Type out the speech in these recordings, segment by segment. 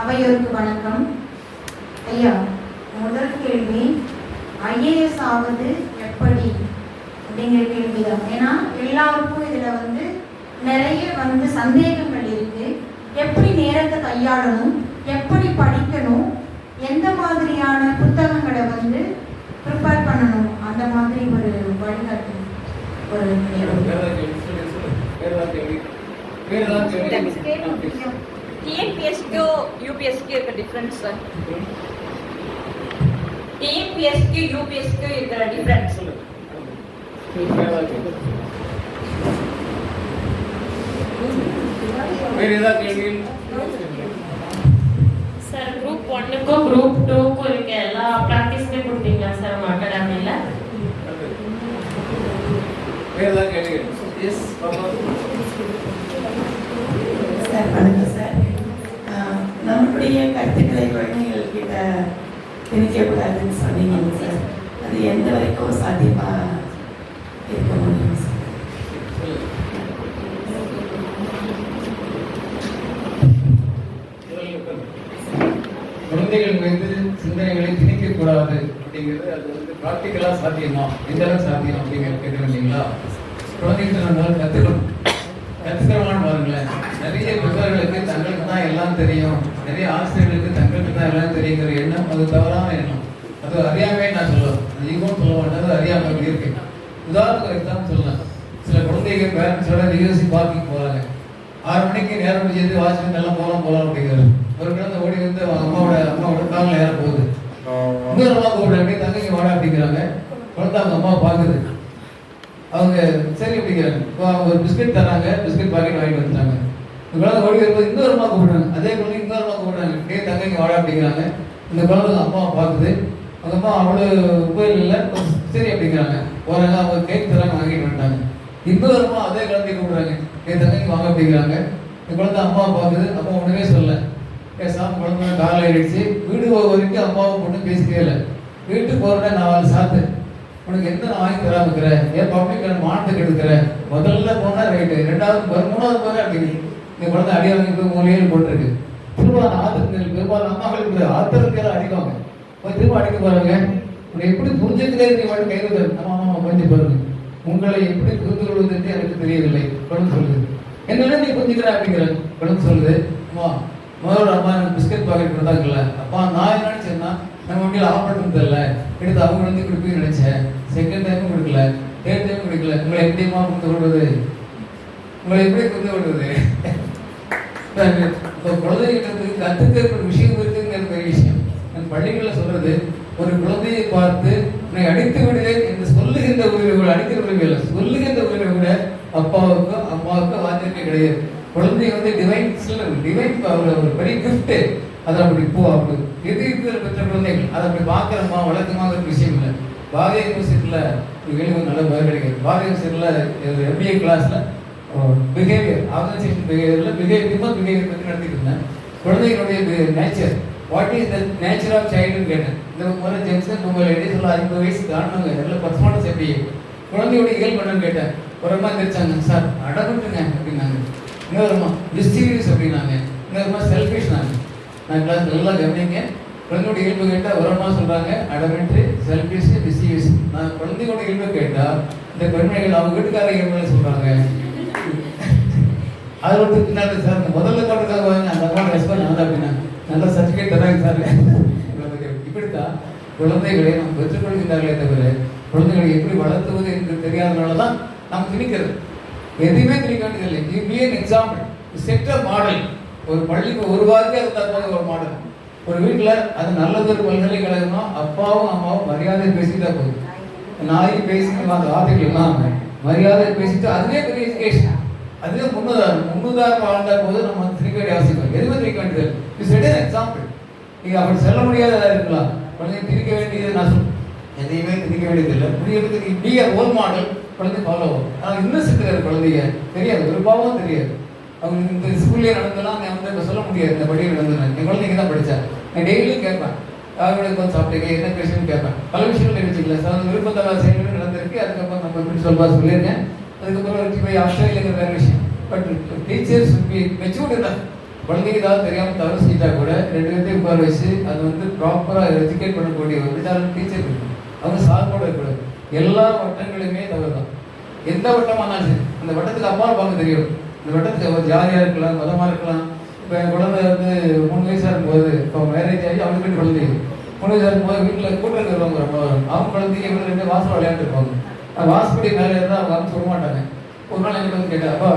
அவையோருக்கு வணக்கம். ஐயா முதல் கேள்வி ஐஏஎஸ் ஆவது எப்படி? அப்படிங்கிற கேள்விதான். ஏன்னா எல்லாருக்கும் இதுல வந்து நிறைய வந்து சந்தேகங்கள் இருக்கு. எப்படி நேரத்தை கையாளணும்? எப்படி படிக்கணும்? எந்த மாதிரியான புத்தகங்களை வந்து ப்ரிப்பேர் பண்ணணும்? அந்த மாதிரி ஒரு வழிகாட்டு ஒரு டிஎன்பிஎஸ்க்கும் யூபிஎஸ்க்கும் இருக்க டிஃப்ரென்ஸ் சார் டிஎன்பிஎஸ்க்கு யூபிஎஸ்க்கு இருக்கிற டிஃப்ரென்ஸ் வேறு ஏதாவது கேள்வி சார் குரூப் ஒன்னுக்கும் குரூப் டூக்கும் இருக்க. எல்லா ப்ராக்டிஸுமே கொடுத்தீங்களா சார் உங்க அகாடமியில் வேறு உங்களுடைய கருத்துக்களை குழந்தைகள் கிட்ட திணிக்கக்கூடாதுன்னு சொன்னீங்க சார். அது எந்த வரைக்கும் சாத்தியமாக இருக்க முடியும் சார்? குழந்தைகள் மீது சிந்தனைகளை திணிக்கக்கூடாது அப்படிங்கிறது அது வந்து ப்ராக்டிக்கலாக சாத்தியமா? எந்த அளவுக்கு சாத்தியம் அப்படிங்கிறது கேட்க இல்லைங்களா? குழந்தைகள் நம்மளால கற்றுக்கணும் கற்றுக்கிறோமான்னு பாருங்களேன். நிறைய பெற்றோர்களுக்கு தான் எல்லாம் தெரியும். நிறைய ஆசிரியர்களுக்கு தங்களுக்கு தான் எல்லாம் தெரியுங்கிற எண்ணம் அது தவறான எண்ணம். அது அறியாமே நான் சொல்லுவேன் அது ஈகோன்னு சொல்ல மாட்டேன். அது அறியாமல் இருக்கு. உதாரணத்துக்கு எக்ஸாம்பிள் சொல்லலாம் சில குழந்தைகள் பேரண்ட்ஸோட யூஎஸ்சி பார்க்கிங் போகிறாங்க ஆறு மணிக்கு நேரம் முடிஞ்சது வாட்ச்மேன் எல்லாம் போகலாம் போகலாம் அப்படிங்கிறது ஒரு குழந்தை ஓடி வந்து அவங்க அம்மாவோட அம்மாவோட காலில் ஏற போகுது. இன்னொரு அம்மா கூப்பிட அப்படியே வாடா அப்படிங்கிறாங்க. குழந்தை அவங்க அம்மா பார்க்குது. அவங்க சரி அப்படிங்கிறாங்க. இப்போ அவங்க ஒரு பிஸ்கட் தராங்க. பிஸ்கட் பாக்கெட் வாங்கிட்டு வந்துட்டாங்க. குழந்தை ஓடி வரும்போது இன்னொரு அம்மா கூப்பிடுறாங்க. அதே குழந்தை இன்னொரு அம்மா கூப்பிடுறாங்க. டே தங்கைக்கு வாடா அப்படிங்கிறாங்க. இந்த குழந்தை அவங்க அம்மாவை பார்க்குது. அவங்க அம்மா அவ்வளோ உபயோகம் இல்லை. சரி அப்படிங்கிறாங்க. போறாங்க. அவங்க கேக் தராங்க வாங்கிட்டு வந்துட்டாங்க இன்னொரு அம்மா அதே குழந்தைய கூப்பிடுறாங்க. என் தங்கைக்கு வாங்க அப்படிங்கிறாங்க. இந்த குழந்தை அம்மா பார்க்குது. அப்பா ஒன்றுமே சொல்லல. பேசாமல் குழந்தை காலையில் ஆயிடுச்சு. வீடு போக வரைக்கும் அம்மாவும் பொண்ணு பேசிக்கவே இல்லை. வீட்டுக்கு போகிறேன் நான் அவளை சாத்து. உனக்கு எந்த நான் வாங்கி தராம இருக்கிறேன் ஏன் பப்ளிக் மானத்துக்கு எடுக்கிறேன் முதல்ல போனால் ரைட்டு ரெண்டாவது மூணாவது போற அப்படின்னு இந்த குழந்தை அடி வாங்கி போய் மூலையில் போட்டிருக்கு. திரும்ப அந்த ஆத்திரத்தில் பெரும்பாலும் அம்மாக்களுக்கு ஆத்திரத்தில் அடிப்பாங்க. போய் திரும்ப அடிக்க போறாங்க. உன்னை எப்படி புரிஞ்சுக்கிறே நீ மட்டும் கைது ஆமா ஆமா கொஞ்சம் பாருங்க உங்களை எப்படி புரிந்து கொள்வது என்று எனக்கு தெரியவில்லை. குழந்தை சொல்லுது. என்ன நீ புரிஞ்சுக்கிற அப்படிங்கிற குழந்தை சொல்லுது. அம்மா முதல்ல அம்மா எனக்கு பிஸ்கட் பாக்கெட் கொடுத்தாங்கல்ல. அப்பா நான் என்ன நினைச்சேன்னா நம்ம வண்டியில் ஆஃப் பண்ணுறது தெரியல எடுத்து அவங்க வந்து கொடுப்பீங்கன்னு நினைச்சேன். செகண்ட் டைமும் கொடுக்கல. தேர்ட் டைமும் கொடுக்கல. உங்களை எப்படிமா புரிந்து கொள்வது? உங்களை எப்படி புரிந்து கொள்வது? இப்போ குழந்தைகிட்ட கற்றுக்கிற ஒரு விஷயம் இருக்குங்கிற பெரிய விஷயம். நான் பள்ளிகளில் சொல்கிறது ஒரு குழந்தையை பார்த்து உன்னை அடித்து விடுவேன் என்று சொல்லுகின்ற உரிமை கூட அடிக்கிற உரிமை இல்லை. சொல்லுகின்ற உரிமை கூட அப்பாவுக்கும் அம்மாவுக்கும் வாத்தியமே கிடையாது. குழந்தை வந்து டிவைன் டிவைன் ஒரு பெரிய கிஃப்ட்டு அதை அப்படி போ அப்படி. எது இருக்கிற பெற்ற குழந்தைகள்? அதை அப்படி பார்க்குறமா வழக்கமாக விஷயம் இல்லை. பாரதிய யூனிவர்சிட்டியில் வெளியே நல்ல பதில் கிடைக்கிறது பாரதிய யூனிவர்சிட்டியில் எம்பிஏ கிளாஸில் பிஹேவியர் ஆர்கனைசேஷன் பிஹேவியரில் பிஹேவியர் ஹியூமன் பிஹேவியர் பற்றி நடத்திட்டு இருந்தேன். குழந்தைகளுடைய nature what is the nature of சைல்டுன்னு கேட்டேன். இந்த முறை ஜென்சன் உங்கள் லேடிஸ் எல்லாம் ஐம்பது வயசு தாண்டினவங்க நல்ல பர்சனோட செப்பி குழந்தையோட இயல் பண்ணுன்னு கேட்டேன். ஒரு அம்மா தெரிச்சாங்க சார் அடகுட்டுங்க அப்படின்னாங்க. இன்னொருமா மிஸ்டீரியஸ் அப்படின்னாங்க. இன்னொருமா செல்ஃபிஷ் நாங்க. நான் கிளாஸ் நல்லா கவனிங்க. குழந்தையோட இயல்பு கேட்டால் ஒரு அம்மா அடமெண்ட்ரி செல்ஃபிஷ் மிஸ்டீரியஸ் நான் குழந்தையோட இயல்பு கேட்டால் இந்த பெண்மைகள் அவங்க வீட்டுக்காரங்க இயல்புல சொல்கிறாங்க அது ஒருத்தர் பின்னாடி சார் இந்த முதல்ல கொண்டதாக வாங்க அந்த அக்கௌண்ட் ரெஸ்பான்ஸ் நான் அப்படின்னா நல்ல சர்டிஃபிகேட் தராங்க சார். இப்படித்தான் குழந்தைகளை நாம் பெற்றுக்கொள்கின்றார்களே தவிர குழந்தைகளை எப்படி வளர்த்துவது என்று தெரியாதனால தான் நாம் திணிக்கிறது. எதுவுமே திணிக்க வேண்டியதில்லை give me an example set model ஒரு பள்ளிக்கு ஒரு வாரத்தையே அது தகுந்த ஒரு மாடல் ஒரு வீட்டில் அது நல்லது ஒரு பல்கலைக்கழகம்னா அப்பாவும் அம்மாவும் மரியாதை பேசிட்டா போதும். நாய் பேசிக்கலாம் அந்த வார்த்தைகள் இல்லாமல் மரியாதை பேசிட்டு அதுவே பெரிய எஜுகேஷன் அதுவே முன்னுதாரணம் முன்னுதாரணம் வாழ்ந்த போது நம்ம திரிக்க வேண்டிய அவசியம் இல்லை. எதுவுமே திணிக்க வேண்டியது இது செட் எக்ஸாம்பிள் நீங்க அப்படி சொல்ல முடியாததா இருக்கலாம் குழந்தை திரிக்க வேண்டியது நான் சொல் எதையுமே திரிக்க வேண்டியது இல்லை. முடியறதுக்கு நீ பி ரோல் மாடல் குழந்தை ஃபாலோ ஆகும். ஆனால் இன்னும் இருக்க குழந்தைய. தெரியாது ஒரு பாவம் தெரியாது. அவங்க இந்த ஸ்கூல்லே நடந்தெல்லாம் நான் வந்து இப்போ சொல்ல முடியாது. இந்த படியில் நடந்தேன் என் குழந்தைங்க தான் படித்தேன் நான் டெய்லியும் கேட்பேன். அவங்களுக்கு கொஞ்சம் சாப்பிட்டீங்க என்ன பேசுன்னு கேட்பேன். பல விஷயங்கள் நினைச்சிக்கல சார் விருப்பத்தவா செயல்கள் நடந்திருக்கு. அதுக்கப்புறம் நம்ம எப்படி சொல்வா சொல்லியிருக்கேன். அதுக்கப்புறம் போய் ஆஸ்திரேலியா வேற விஷயம் பட் டீச்சர்ஸ் பி மெச்சூர்ட் இல்லை ஏதாவது தெரியாமல் தவறு செஞ்சால் கூட ரெண்டு பேர்த்தையும் உட்கார வச்சு அது வந்து ப்ராப்பராக எஜுகேட் பண்ணக்கூடிய ஒரு விசாரணை டீச்சர் அது அவங்க சார்போட இருக்கக்கூடாது எல்லா வட்டங்களுமே தவறு தான் எந்த வட்டமா சரி அந்த வட்டத்துக்கு அப்பாவை பார்க்க தெரியும் இந்த வட்டத்துக்கு ஒரு ஜாலியா இருக்கலாம் மதமா இருக்கலாம் இப்போ என் குழந்தை வந்து மூணு வயசா இருக்கும்போது இப்போ மேரேஜ் ஆகி அவனுக்கு ரெண்டு குழந்தை மூணு வயசாக இருக்கும்போது வீட்டில் கூட்டம் இருக்கிறவங்க ரொம்ப அவங்க குழந்தைங்க இவங்க ரெண்டு வாசல் விளையாண்டு இருப்பாங்க வாசப்படி மேலே இருந்தால் அவங்க அமுச்சு விட மாட்டாங்க. ஒரு நாள் எனக்கு வந்து கேட்டேன் அப்பா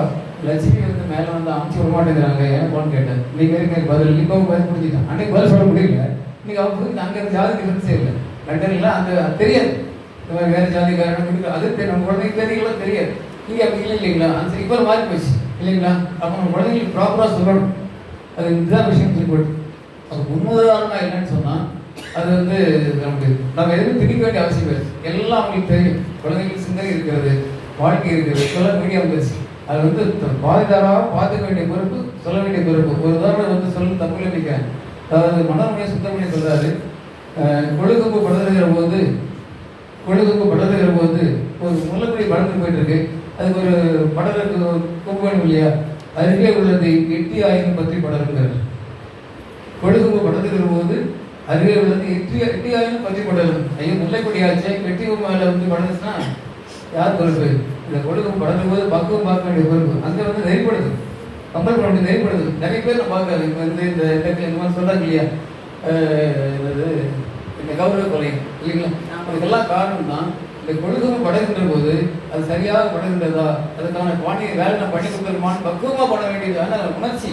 லட்சுமி வந்து மேலே வந்து அமுச்சு விட மாட்டேங்கிறாங்க ஏன் போன்னு கேட்டேன். இன்னைக்கு வரைக்கும் பதில் இப்போ பதில் புரிஞ்சுட்டான் அன்னைக்கு பதில் சொல்ல முடியல. இன்னைக்கு அவங்க புரிஞ்சு அங்கே ஜாதி டிஃபரன்ஸே இல்லை. லண்டன்ல அந்த அது தெரியாது. இந்த மாதிரி வேறு ஜாதிக்காரன் இருக்கு. அது தெரியும் நம்ம குழந்தைக்கு தெரியல தெரியாது. நீங்கள் அப்படி இல்லை இல்லைங்களா? அந்த இப்போ மாறி போச்சு. இல்லைங்களா? அப்போ நம்ம குழந்தைங்களுக்கு ப்ராப்பராக சொல்லணும். அது இதுதான் விஷயம் சொல்லி போட்டு. அது முன்னுதாரணமாக இல்லைன்னு சொன்னால் அது வந்து நமக்கு நம்ம எதுவும் திணிக்க வேண்டிய அவசியம் இல்லை. எல்லாம் அவங்களுக்கு தெரியும். குழந்தைங்களுக்கு சிந்தனை இருக்கிறது வாழ்க்கை இருக்கிறது சொல்ல மீடியா வந்துருச்சு அது வந்து த- பாதிதாராக பார்த்துக்க வேண்டிய பொறுப்பு சொல்ல வேண்டிய பொறுப்பு. ஒரு உதாரணம் வந்து சொல்ல தமிழ் நினைக்கிறேன். அதாவது சுத்தம் சுத்தமணி சொல்றாரு அஹ், கொழுக்கம்பு படுத்துகிற போது கொழுக்கம்பு படுத்துகிற போது ஒரு முள்ளக்குடி படந்து போயிட்டு இருக்கு அதுக்கு ஒரு படலுக்கு கொம்பு வேணும் இல்லையா? அருகே உள்ளது எட்டி ஆயிரம் பற்றி படலுங்கிறார் கொழுகும்பு படத்துக்கிற போது அருகே உள்ளது எட்டி எட்டி ஆயிரம் பற்றி படலும் ஐயோ முல்லைக்கொடி ஆச்சு வெட்டி மேல வந்து படந்துச்சுன்னா யார் பொறுப்பு? இந்த கொழுகும் படரும் போது பக்குவம் பார்க்க வேண்டிய பொறுப்பு. அங்க வந்து நெறிப்படுது. கம்பல் பண்ண வேண்டிய நெறிப்படுது. நிறைய பேர் நான் பார்க்கறது இப்போ வந்து இந்த இந்த இந்த மாதிரி சொல்றாங்க இல்லையா? இந்த கௌரவ கொலை இல்லைங்களா? அதுக்கெல்லாம் காரணம் தான் இந்த கொழுகம் படகுகின்ற போது அது சரியாக படகுகின்றதா? அதுக்கான பாணி வேலை நான் பண்ணி கொடுத்துருமான்னு பக்குவமா பண்ண வேண்டியதான உணர்ச்சி.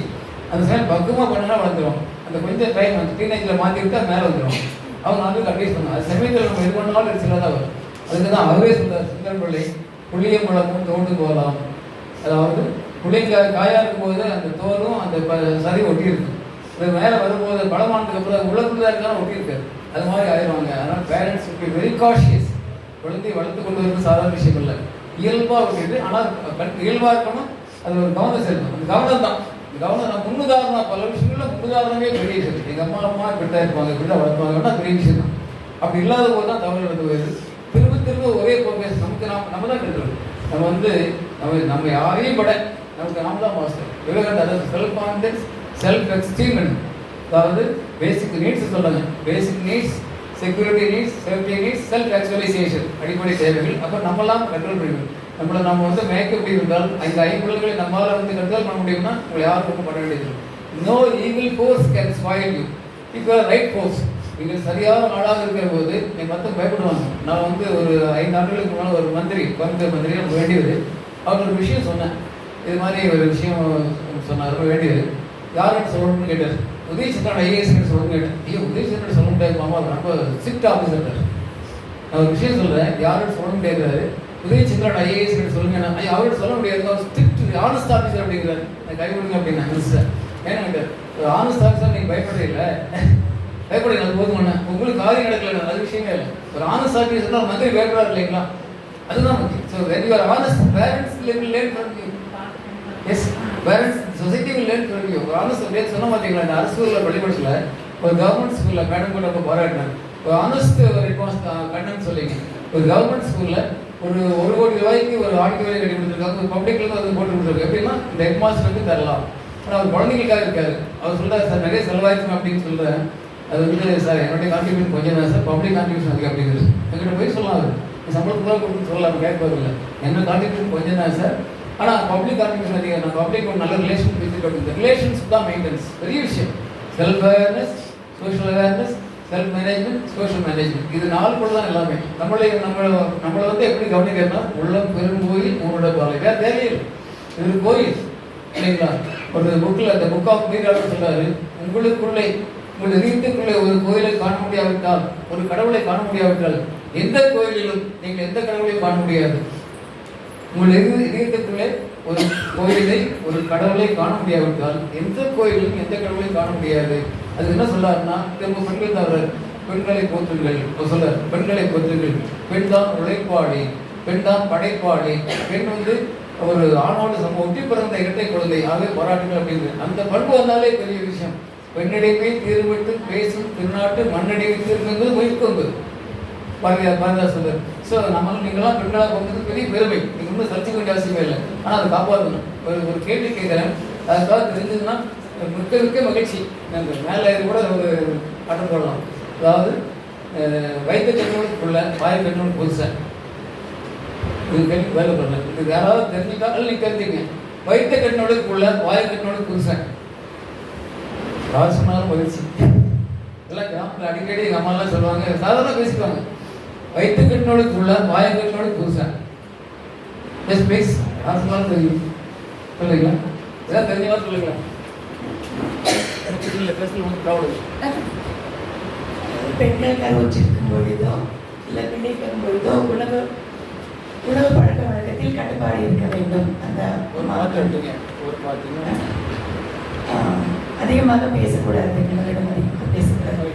அந்த செயல் பக்குவமாக பண்ணனா வளர்ந்துடும் அந்த கொஞ்சம் டைம் அந்த டீனேஜில் மாற்றி அது மேலே வந்துடும் அவங்க வந்து அட்வைஸ் பண்ணுவாங்க அது சமயத்தில் நம்ம இது பண்ணாலும் ஒரு தான் வரும். அதுக்கு தான் அவரே சொல்கிறார் சிந்தன் பிள்ளை புளியம்பழமும் தோண்டு போகலாம் அதாவது புளிங்க காயா இருக்கும்போது அந்த தோலும் அந்த ப- சரி ஒட்டியிருக்கு. அது இது மேலே வரும்போது பழமானதுக்கு அப்புறம் இருக்கலாம் இருந்தாலும் அது மாதிரி ஆயிடுவாங்க. அதனால் பேரண்ட்ஸ் வெரி காஷியஸ் குழந்தையை வளர்த்து கொண்டு வரது சாதாரண விஷயம் இல்லை. இயல்பாக விட்டுட்டு ஆனால் இயல்பாக இருக்கணும். அது ஒரு கவனம் செலுத்தணும். அந்த கவனம் தான் கவனம் நான் முன்னுதாரணம் பல விஷயங்கள்ல முன்னுதாரணமே பெரிய விஷயம் எங்கள் அம்மா அம்மா இப்படி இருப்பாங்க இப்படி தான் வளர்ப்பாங்கன்னா பெரிய விஷயம் அப்படி இல்லாத போது தான் தவறு நடந்து போயிடுது திரும்ப திரும்ப ஒரே போக்கஸ் நமக்கு நாம் நம்ம தான் கெட்டுறோம் நம்ம வந்து நம்ம நம்ம யாரையும் பட நமக்கு நாம் தான் மாஸ்டர் விவேகானந்தர் அதாவது செல்ஃப் கான்ஃபிடன்ஸ் செல்ஃப் எக்ஸ்டீமெண்ட் அதாவது பேசிக் நீட்ஸ் சொல்றாங்க. Basic needs security needs safety needs self actualisation அடிப்படை தேவைகள். அப்போ நம்மளாம் கண்ட்ரோல் பண்ணிக்கணும். நம்மளை நம்ம வந்து மேய்க்க முடியும் இந்த ஐம்பொருள்களை நம்மளால் வந்து கண்ட்ரோல் பண்ண முடியும்னா உங்களை யாருக்கும் பண்ண வேண்டியது no evil force can spoil you இப்போ ரைட் ஃபோர்ஸ் நீங்கள் சரியான ஆளாக இருக்கிற போது என் மற்ற பயப்படுவாங்க. நான் வந்து ஒரு ஐந்து ஆண்டுகளுக்கு முன்னால் ஒரு மந்திரி கோயம்புத்தூர் மந்திரி எனக்கு வேண்டியது. அவர் ஒரு விஷயம் சொன்னேன். இது மாதிரி ஒரு விஷயம் சொன்னார் ரொம்ப வேண்டியது. யாருன்னு சொல்லணும்னு கேட்டார். உதய சந்திரன் ஐஏஎஸ் சொல்லணும்னு கேட்டேன் ஐயோ உதய சந்திரன் சொல்ல முடியாது மாமா ரொம்ப ஸ்ட்ரிக்ட் ஆஃபீஸர் நான் ஒரு விஷயம் சொல்கிறேன் யாருன்னு சொல்ல முடியாது உதய சந்திரன் ஐஏஎஸ் சொல்லுங்க ஐயா அவர்கிட்ட சொல்ல முடியாது. அவர் ஸ்ட்ரிக்ட் ஆனஸ்ட் ஆஃபீஸர் அப்படிங்கிறாரு. நான் கை கொடுங்க அப்படின்னா மினிஸ்டர் ஏன்னா ஒரு ஆனஸ்ட் ஆஃபீஸர் நீங்கள் பயப்படுறீங்க இல்லை. பயப்படுங்க அது போதுமான உங்களுக்கு காரியம் நடக்கல அது விஷயமே இல்லை. ஒரு ஆனஸ்ட் ஆஃபீஸர் தான் மந்திரி பயப்படுறாரு இல்லைங்களா? அதுதான் முக்கியம். So when you are honest parents level learn from you as parents society will learn from you ஒரு ஆனஸ்ட் நேற்று சொன்ன பார்த்தீங்களா இந்த அரசு ஸ்கூலில் பள்ளிக்கூடத்தில் ஒரு கவர்மெண்ட் ஸ்கூலில் மேடம் கூட ரொம்ப பாராட்டினேன் ஒரு ஆனஸ்ட் ரெஸ்பான்ஸ் கண்ணன்னு சொல்லிங்க. ஒரு கவர்மெண்ட் ஸ்கூலில் ஒரு ஒரு கோடி ரூபாய்க்கு ஒரு ஆடிட்டோரியம் கட்டி கொடுத்துருக்காங்க. ஒரு பப்ளிக்ல இருந்து அது போட்டு கொடுத்துருக்கு எப்படின்னா இந்த ஹெட் மாஸ்டருக்கு தரலாம். ஆனால் அவர் குழந்தைங்களுக்காக இருக்காரு அவர் சொல்றாரு சார் நிறைய செலவாயிருக்கும் அப்படின்னு சொல்றேன். அது வந்து சார் என்னுடைய கான்ட்ரிபியூஷன் கொஞ்சம் தான் சார். பப்ளிக் கான்ட்ரிபியூஷன் அதிகம் அப்படிங்கிறது. எங்கிட்ட போய் சொல்லலாம் அவர் நீ சம்பளத்துக்கு தான் கொடுத்து சொல்லலாம் கேட்பாரு இல்லை என்ன கான்ட்ரிபியூஷன் கொஞ்சம் தான் சார். ஆனால் பப்ளிக் கான்ட்ரிபியூஷன் அதிகம். நான் பப்ளிக் ஒரு நல்ல ரிலேஷன் வச்சுட்டு ரிலேஷன்ஸ் தான் மெயின்டெனன்ஸ் பெரிய விஷயம். Self awareness social awareness self management social management இது நாலு கூட தான் எல்லாமே. நம்மளை நம்மளை நம்மளை வந்து எப்படி கவனிக்கிறோம்னா உள்ளம் பெருங்கோயில் உங்களோட பாலை. வேற தேவையில்லை இது கோயில் இல்லைங்களா? ஒரு புக்கில் அந்த புக் ஆஃப் மீராளர் சொல்கிறாரு உங்களுக்குள்ளே உங்கள் இதயத்துக்குள்ளே ஒரு கோயிலை காண முடியாவிட்டால் ஒரு கடவுளை காண முடியாவிட்டால் எந்த கோயிலிலும் நீங்கள் எந்த கடவுளையும் காண முடியாது. உங்கள் இதய- இதயத்துக்குள்ளே ஒரு கோயிலை ஒரு கடவுளை காண முடியாவிட்டால் எந்த கோயிலும் எந்த கடவுளையும் காண முடியாது. அது என்ன சொல்லாருன்னா திரும்ப பெண்கள் தவறு பெண்களை போற்றுங்கள். அவர் பெண்களை போற்றுங்கள். பெண் தான் உழைப்பாளி பெண் தான் படைப்பாளி. பெண் வந்து ஒரு ஆணோடு சம ஒட்டி பிறந்த இரட்டை குழந்தை. ஆகவே போராட்டங்கள் அப்படின்னு. அந்த பண்பு வந்தாலே பெரிய விஷயம். பெண்ணிடைமே தீர்விட்டு பேசும் திருநாட்டு மண்ணடைவை தீர்வுங்கிறது பொய்க்கொங்கு பாரதியார் பாரதியார் சொல்றாரு ஸோ நம்ம நீங்களாம் பெண்களாக போகிறது பெரிய பெருமை. நீங்கள் ஒன்றும் சர்ச்சைக்க வேண்டிய அவசியமே இல்லை. ஆனால் அதை காப்பாற்றணும். ஒரு ஒரு கேள்வி கேட்குறேன். அதுக்காக தெரிஞ்சதுன்னா மிக்க மிக்க மகிழ்ச்சி. நன்றி. மேலே இது கூட ஒரு பட்டம் போடலாம். அதாவது வைத்த கண்ணோடுக்குள்ள வாய கண்ணோடு புதுசாக இது கேள்வி வேலை பண்ணல இது யாராவது தெரிஞ்சுட்டா நீ தெரிஞ்சுங்க. வைத்த கண்ணோடுக்குள்ள வாய கண்ணோடு புதுசாக யார் சொன்னாலும் மகிழ்ச்சி. இதெல்லாம் கிராமத்தில் அடிக்கடி எங்கள் அம்மாலாம் சொல்லுவாங்க. சாதாரண பேசிக்குவாங்க. வைத்த கண்ணோடுக்குள்ள வாய கண்ணோடு புதுசாக எஸ் ப்ளீஸ் யார் சொன்னாலும் தெரியும். சொல்லுங்களா ஏதாவது தெரிஞ்சவா சொல்லுங்களா இல்லை பேசல வந்து ப்ராப்ளம் பெண்கள் கருவுற்றிருக்கும் பொழுதோ இல்லை பிள்ளை பெறும் பொழுதோ உணவு உணவு பழக்க வழக்கத்தில் கட்டுப்பாடு இருக்க வேண்டும். அந்த ஒரு மாற்றம் எடுத்துங்க ஒரு பார்த்தீங்கன்னா அதிகமாக பேசக்கூடாது பெண்களிடம் அதிகமாக பேசக்கூடாது.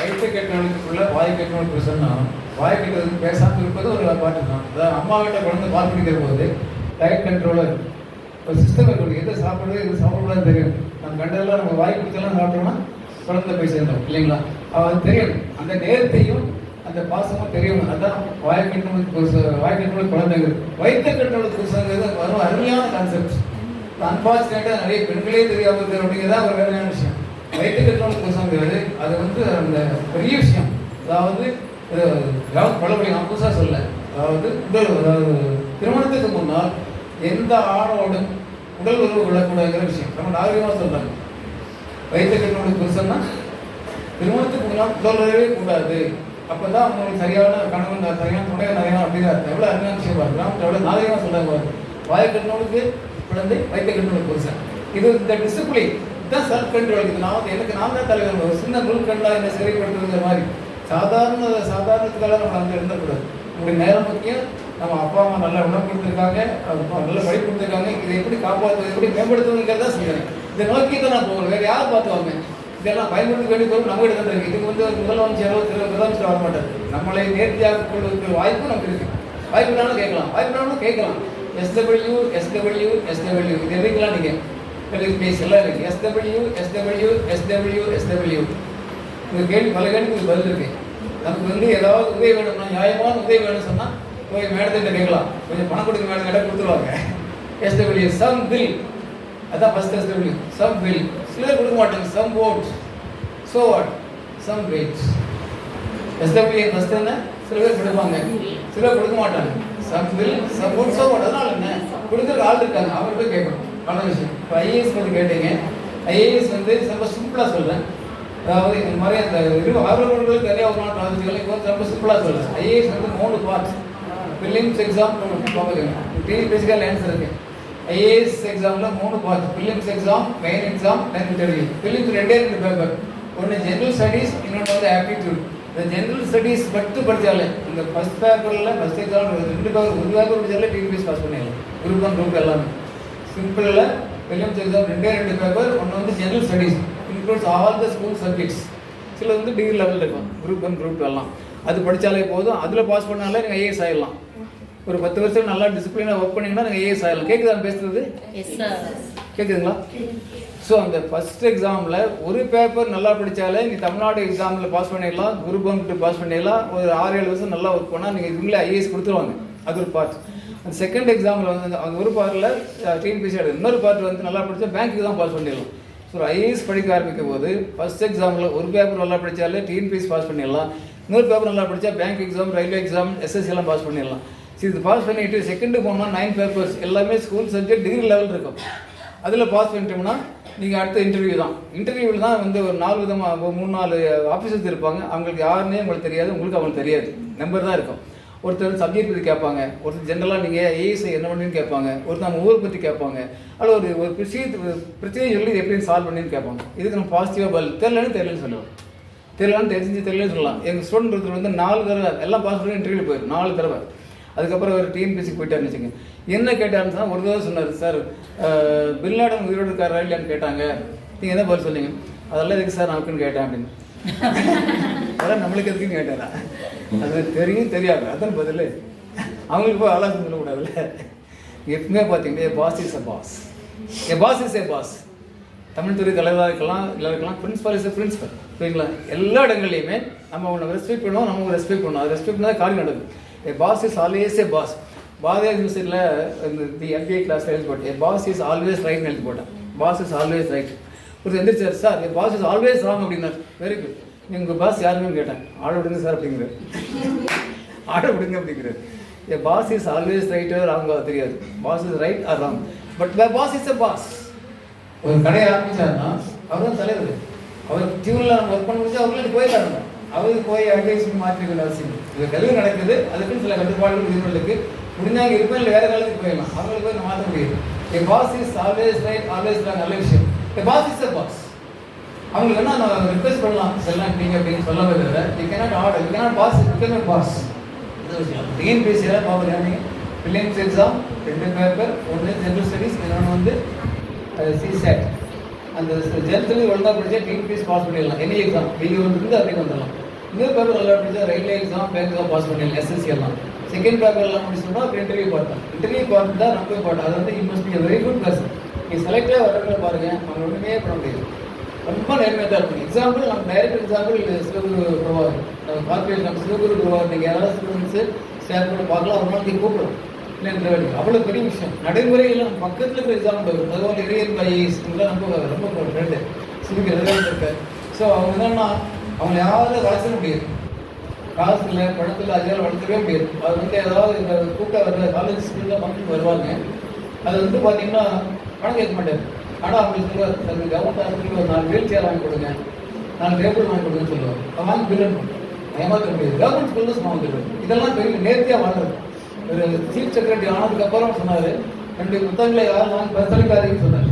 வயிற்று கட்டினவனுக்குள்ள வாய் கட்டினவனுக்கு சொன்னால் வாய் கட்டுறதுக்கு பேசாமல் இருப்பது ஒரு பாட்டு தான். அதாவது அம்மா கிட்ட குழந்தை பால் குடிக்கிற போது டயட் கண்ட்ரோலர் இப்போ சிஸ்டம் இருக்கணும் எது சாப்பிடுறது எது சாப்பிடக்கூடாது தெரியும் நம்ம கண்டதெல்லாம் நம்ம வாய் குடிச்செல்லாம் சாப்பிட்டோம்னா குழந்தை போய் சேர்ந்தோம் இல்லைங்களா? அது தெரியும் அந்த நேரத்தையும் அந்த பாசமும் தெரியும். அதான் வாய் கட்டினவனுக்கு புதுசு வாய் கட்டினவனுக்கு குழந்தைங்க வயிற்று கட்டினவனுக்கு புதுசாங்கிறது வரும் அருமையான கான்செப்ட் கேட்டால் நிறைய பெண்களே தெரியாமல் இருக்கு அப்படிங்கிறதா ஒரு வேலையான விஷயம். வயிற்று கட்டணம் புதுசாங்கிறது அது வந்து அந்த பெரிய விஷயம். அதாவது இது அதாவது பழமொழி நான் புதுசாக சொல்ல அதாவது உடல் அதாவது திருமணத்துக்கு முன்னால் எந்த ஆணோடும் உடல் உறவு கொள்ளக்கூடாதுங்கிற விஷயம். நம்ம நாகரிகமாக சொல்கிறாங்க வயிற்று கட்டணோட புருஷன்னா திருமணத்துக்கு முன்னால் உடல் உறவே கூடாது. அப்பதான் அவங்களுக்கு சரியான கணவன் சரியான துணையை நிறையா அப்படிதான் எவ்வளோ அருமையான விஷயம் பார்க்கலாம் கிராமத்தில் எவ்வளோ நாகரிகமாக சொல்லுவாங்க பாருங்க. வாய் குழந்தை வயிற்று கட்டணோட புருஷன். இது இந்த டிசிப்ளின் தான் செல்ஃப் கண்ட்ரோல் இது நான் வந்து எனக்கு நான் தான் தலைவர். ஒரு சின்ன நூல் கண்டா என்ன சிறைப்படுத்துங்கிற மாதிரி. சாதாரண சாதாரணத்துக்காக நம்ம அங்கே இருந்தக்கூடாது. உங்களுக்கு நேரம் முக்கியம். நம்ம அப்பா அம்மா நல்லா உணவு கொடுத்துருக்காங்க. அப்பா நல்ல கொடுத்துருக்காங்க. இதை எப்படி காப்பாற்றுவது எப்படி மேம்படுத்துவதுங்கிறதா சொல்கிறேன் இதை நோக்கி தான் நான் போகணும். வேறு யார் பார்த்துவாங்க இதெல்லாம் பயன்படுத்த வேண்டிய பொருள் நம்ம கிட்ட தான் இருக்கு. இதுக்கு வந்து ஒரு முதலமைச்சரோ திரு முதலமைச்சர் வர மாட்டார். நம்மளை நேர்த்தியாக கொள்வதற்கு வாய்ப்பு நமக்கு இருக்கு. வாய்ப்புனாலும் கேட்கலாம். வாய்ப்புனாலும் கேட்கலாம். எஸ்டபிள்யூ எஸ்டபிள்யூ எஸ்டபிள்யூ இது எதுக்கெல்லாம் நீங்கள் பிளேஸ் எல்லாம் இருக்கு. எஸ்டபிள்யூ எஸ்டபிள்யூ எஸ்டபிள்யூ எஸ்டபிள்யூ இந்த கேள்வி பல கேள்விக்கு பதில் இருக்கு. நமக்கு வந்து ஏதாவது உதவி வேணும்னா நியாயமான உதவி வேணும்னு சொன்னால் போய் மேடத்திட்ட கேட்கலாம். கொஞ்சம் பணம் கொடுக்க மேடம் கேட்டால் கொடுத்துருவாங்க. எஸ்டபிள்யூ சம் பில் அதான் ஃபர்ஸ்ட் எஸ்டபிள்யூ சம் பில் சிலர் கொடுக்க மாட்டாங்க. Some vote. So what? Some wage SW first என்ன? சில பேர் கொடுப்பாங்க. சிலர் கொடுக்க மாட்டாங்க. Some will some vote. So what? அதனால என்ன? கொடுக்குற ஆள் இருக்காங்க. அவங்க போய் கேட்கணும். பண்ண விஷயம் இப்போ ஐஏஎஸ் பற்றி கேட்டீங்க. ஐஏஎஸ் வந்து ரொம்ப சிம்பிளாக சொல்கிறேன் அதாவது இந்த மாதிரி அந்த இரு ஆர்வலர்களுக்கு நிறைய ஒரு நாள் இப்போ ரொம்ப சிம்பிளாக சொல்கிறேன் ஐஏஎஸ் வந்து மூணு பார்ட்ஸ் பிலிம்ஸ் எக்ஸாம் பார்க்குறேன் டிவி பேசிக்கல் ஆன்சர் இருக்கு. ஐஏஎஸ் எக்ஸாமில் மூணு part prelims exam main exam tenth interview prelims ரெண்டே ரெண்டு பேப்பர் ஒன்று ஜென்ரல் ஸ்டடீஸ் இன்னொன்று வந்து ஆப்டிடியூட் இந்த ஜென்ரல் ஸ்டடீஸ் மட்டும் படித்தாலே இந்த ஃபஸ்ட் பேப்பரில் ஃபஸ்ட் எக்ஸாம் ரெண்டு பேப்பர் ஒரு பேப்பர் படித்தாலே டிவிபிஎஸ் பாஸ் பண்ணிடலாம். குரூப் ஒன் குரூப் எல்லாமே. சிம்பிளில் பிலிம்ஸ் எக்ஸாம் ரெண்டே ரெண்டு பேப்பர் ஒன்று வந்து general studies includes all the school subjects சில வந்து டிகிரி லெவலில் இருக்கும் குரூப் ஒன் குரூப் எல்லாம். அது படித்தாலே போதும். அதில் பாஸ் பண்ணாலே நீங்கள் ஐஏஎஸ் ஆகிடலாம் ஒரு பத்து வருஷம் நல்லா டிசிப்ளினாக ஒர்க் பண்ணிங்கன்னா நீங்கள் ஐஏஎஸ் ஆகிடலாம் கேட்குதா பேசுறது? கேட்குதுங்களா ஸோ அந்த ஃபர்ஸ்ட் எக்ஸாமில் ஒரு பேப்பர் நல்லா படித்தாலே நீ தமிழ்நாடு எக்ஸாமில் பாஸ் பண்ணிடலாம் குரூப் ஒன் பாஸ் பண்ணிடலாம். ஒரு ஆறு ஏழு வருஷம் நல்லா ஒர்க் பண்ணால் நீங்கள் இவங்களே ஐஏஎஸ் கொடுத்துருவாங்க. அது ஒரு பார்ட் அந்த செகண்ட் எக்ஸாமில் வந்து அந்த- ஒரு பார்ட்டில் டிஎன்பிசி இன்னொரு பார்ட் வந்து நல்லா படித்தா பேங்க்கு தான் பாஸ் பண்ணிடலாம். ஸோ ஐஏஎஸ் படிக்க ஆரம்பிக்கும் போது ஃபஸ்ட் எக்ஸாமில் ஒரு பேப்பர் நல்லா படித்தாலே டிஎன்பிசி பாஸ் பண்ணிடலாம். இன்னொரு பேப்பர் நல்லா படித்தா bank exam railway exam SSC எல்லாம் பாஸ் பண்ணிடலாம். சரி இது பாஸ் பண்ணிட்டு செகண்டு போனால் நைன் பேப்பர்ஸ் எல்லாமே ஸ்கூல் சப்ஜெக்ட் டிகிரி லெவல் இருக்கும். அதில் பாஸ் பண்ணிட்டோம்னா நீங்கள் அடுத்த இன்டர்வியூ தான். இன்டர்வியூவில் தான் வந்து ஒரு நாலு விதமாக மூணு நாலு ஆஃபீஸர்ஸ் இருப்பாங்க. அவங்களுக்கு யாருன்னே உங்களுக்கு தெரியாது உங்களுக்கு அவங்களுக்கு தெரியாது. நம்பர் தான் இருக்கும். ஒருத்தர் சப்ஜெக்ட் பற்றி கேட்பாங்க. ஒருத்தர் ஜென்ரலாக நீங்கள் ஏஎஸ்ஐ என்ன பண்ணுன்னு கேட்பாங்க. ஒருத்தர் நம்ம ஊர் பற்றி கேட்பாங்க. அல்ல ஒரு ஒரு பிரச்சனை பிரச்சனை சொல்லி எப்படி சால்வ் பண்ணின்னு கேட்பாங்க. இதுக்கு நம்ம பாசிட்டிவாக பதில் தெரிலன்னு தெரியலன்னு சொல்லுவோம். தெரியலான்னு தெரிஞ்சு தெரியலன்னு சொல்லலாம். எங்கள் ஸ்டூடெண்ட் ஒருத்தர் வந்து நாலு தடவை எல்லாம் பாஸ் பண்ணி இன்டர்வியூ போயிரு. நாலு தடவை. அதுக்கப்புறம் ஒரு டிஎன்பிசி போயிட்டாருன்னு வச்சுங்க என்ன கேட்டாருன்னு சொன்னால் ஒரு தடவை சொன்னார் சார் பில்லாடன் உயிரோடு இருக்காரா இல்லையான்னு கேட்டாங்க. நீங்கள் என்ன பதில் சொன்னீங்க? அதெல்லாம் எதுக்கு சார் நமக்குன்னு கேட்டேன் அப்படின்னு. அதெல்லாம் நம்மளுக்கு எதுக்குன்னு கேட்டாரா? அது தெரியும் தெரியாது. அதான் பதில். அவங்களுக்கு போய் ஆலோசனை சொல்லக்கூடாதுல்ல. எப்பவுமே பார்த்தீங்கன்னா boss is a boss a boss is a boss Tamil துறை தலைவராக இருக்கலாம் இல்லை இருக்கலாம் பிரின்ஸ்பல் இஸ் பிரின்ஸ்பல் சரிங்களா எல்லா இடங்கள்லையுமே நம்ம உன்னை ரெஸ்பெக்ட் பண்ணுவோம் நம்ம ரெஸ்பெக்ட் பண்ணுவோம் அது ரெஸ்பெக்ட் பண்ணால் காரியம் நடக்கும். A boss is always a boss Bharathiar யூனிவர்சிட்டியில் இந்த தி எம்பிஏ கிளாஸ் எழுதி போட்டேன். பாஸ் இஸ் ஆல்வேஸ் ரைட்னு எழுதி போட்டேன். பாஸ் இஸ் ஆல்வேஸ் ரைட் ஒரு எந்திரிச்சார் sir a boss is always wrong அப்படின்னார். வெரி குட் எங்கள் பாஸ் யாருன்னு கேட்டேன். ஆள் விடுங்க சார் அப்படிங்கிறார். ஆள் விடுங்க அப்படிங்கிறார். என் பாஸ் இஸ் ஆல்வேஸ் ரைட்டு ராங்கா தெரியாது. Boss is right or wrong but boss is a boss ஒரு கடையை ஆரம்பிச்சாருன்னா அவர் தான் தலைவர். அவர் டியூனில் நம்ம ஒர்க் பண்ண முடிஞ்சு அவர்களுக்கு போயிடலாம் அவருக்கு போய் அட்வைஸ் மாற்றி வேண்டிய அவசியம் இது கல்வி நடக்குது. அதுக்குன்னு சில கட்டுப்பாடுகள் விதிமுறைகளுக்கு முடிஞ்சாங்க இருப்பேன் இல்லை வேறு காலத்துக்கு போயிடலாம். அவங்களுக்கு போய் மாற்ற முடியாது. என் boss is always right always நல்ல விஷயம். என் பாஸ் இஸ் அ பாஸ் அவங்களுக்கு என்ன நம்ம ரிக்வெஸ்ட் பண்ணலாம். செல்லாம் நீங்க அப்படின்னு சொல்ல தவிர you cannot order you cannot boss become boss TN பிசியில் பார்க்குறேன் நீங்கள் பிலிம்ஸ் எக்ஸாம் ரெண்டு பேப்பர் ஒன்று ஜென்ரல் ஸ்டடீஸ் இன்னொன்று வந்து சிசெட் அந்த ஜென்ரல் ஒழுங்காக படிச்சா டிஎன்பிஎஸ் பாஸ் பண்ணிடலாம். எனி எக்ஸாம் வெளியே வந்து அப்படியே வந்துடலாம். இன்னொரு பேப்பர் நல்லா படித்தா railway exam bank exam pass பண்ணிடலாம் எஸ்எஸ்சி எல்லாம். செகண்ட் பேப்பர் எல்லாம் முடிச்சோம்னா அப்புறம் இன்டர்வியூ பார்த்தோம் இன்டர்வியூ பார்த்து தான் ரொம்ப இம்பார்ட்டன் அது வந்து இன்வெஸ்ட் வெரி குட் பர்சன் நீங்கள் செலக்டே வரவங்களை பாருங்கள் அவங்க ஒன்றுமே பண்ண முடியாது. ரொம்ப நேர்மையாக தான் இருக்கும். எக்ஸாம்பிள் நம்ம டைரக்ட் எக்ஸாம்பிள் சிவகுரு பிரபாகர் நம்ம கார்பரேட் நம்ம சிவகுரு பிரபாகர் நீங்கள் யாராவது ஸ்டூடெண்ட்ஸு ஷேர் பண்ணி பார்க்கலாம். ஒரு நீங்கள் கூப்பிடும் இல்லைன்ற அவ்வளோ பெரிய விஷயம். நடைமுறையில் நம்ம பக்கத்தில் இருக்கிற எக்ஸாம்பிள் வரும். அதுபோல் இடையர் பைஸ்லாம் ரொம்ப ரொம்ப ஃப்ரெண்டு சிவிக்கு ரெகுலர் இருக்கார் ஸோ அவங்க என்னன்னா அவங்க யாரும் வளர்த்த முடியாது. காசு இல்லை பணத்தில் அதிகாரம் வளர்க்கவே முடியாது. அது வந்து ஏதாவது இந்த கூட்டம் வர்ற காலேஜ் ஸ்கூலில் மக்கள் வருவாங்க. அது வந்து பார்த்தீங்கன்னா பணம் கேட்க மாட்டேன் ஆனால் அவங்களுக்கு சொல்லுவார் தங்களுக்கு கவர்மெண்ட் ஹாஸ்பிட்டல் ஒரு நாலு வீல் சேர் வாங்கி கொடுங்க. நாலு டேபிள் வாங்கி கொடுங்கன்னு சொல்லுவார் அவன் வாங்கி பில்லன் ஏமாற்ற முடியாது. கவர்மெண்ட் ஸ்கூலில் சும்மா இதெல்லாம் பெரிய நேர்த்தியாக வாழ்றது. ஒரு சீஃப் செக்ரட்டரி ஆனதுக்கப்புறம் சொன்னார் ரெண்டு புத்தகங்களை யாரும் வாங்கி பரிசளிக்காதீங்கன்னு சொன்னார்.